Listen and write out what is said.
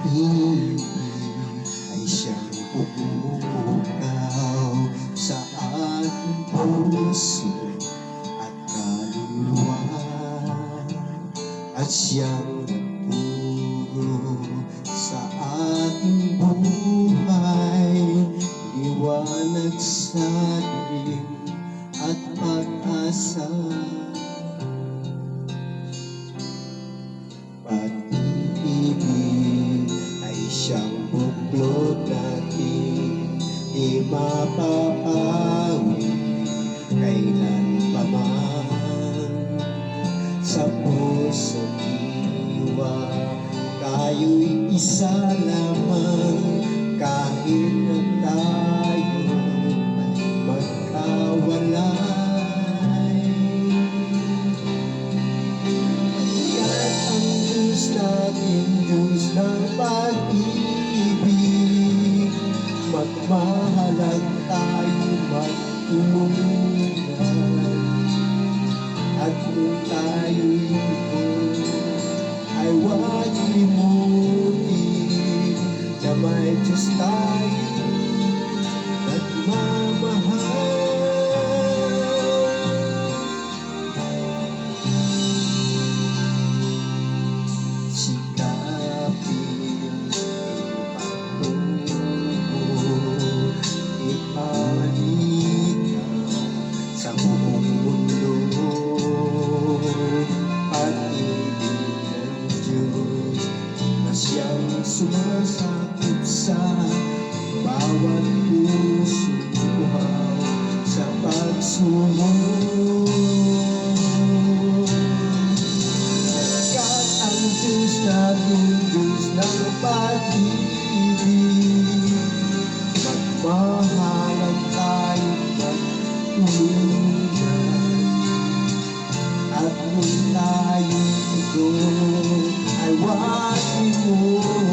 pag-ibig ay siyang pumupukaw sa ating puso at kaluluwa at siyang nagturo sa ating buhay liwanag sa dilim at pag-asa buklod natin Di mapapawi kailan pa man Sa puso diwa Tayo'y isa lamang Kahit may Diyos tayo nagmamahal siyang sumasakit sa bawat puso buhaw sa pagsunod. Kat ang Diyos natin, Diyos ng pag-ibig Magmahalan tayo magtulungan At kung tayo ito ay huwag